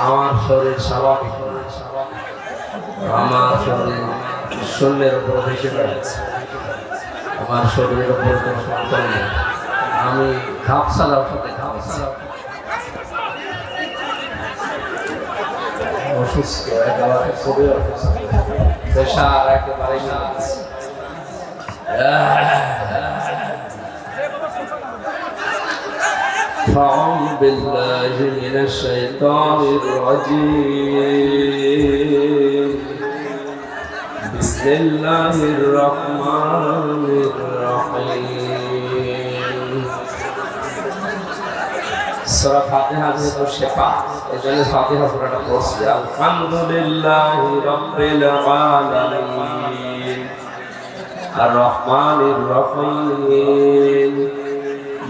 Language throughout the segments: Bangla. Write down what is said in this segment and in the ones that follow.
আমার শরীর স্বাভাবিক না। আমার শরীর শূন্যের উপর ভেসে বেড়াচ্ছে। আমার শরীরের উপর কোনো কন্ট্রোল নেই। আমি ঘাপ ছাড়ার সাথে ছাড়াও অসুস্থ, একেবারে খুবই অসুস্থ। প্রেশার একেবারে فأعوذ بالله من الشيطان الرجيم بسم الله الرحمن الرحيم سورة فاتحة ذكر الشفاعة إذن الفاتحة سورة القرص الحمد لله رب العالمين الرحمن الرحيم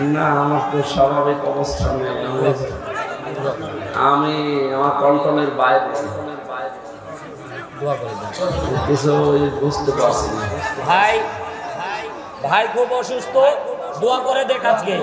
না, আমার তো স্বাভাবিক অবস্থা নেই। আমি- আমি আমার কন্ট্রোলের বাইরে। কিছু বুঝতে পারছি না। ভাই ভাই খুব অসুস্থ। দোয়া করে দেখ আজকে।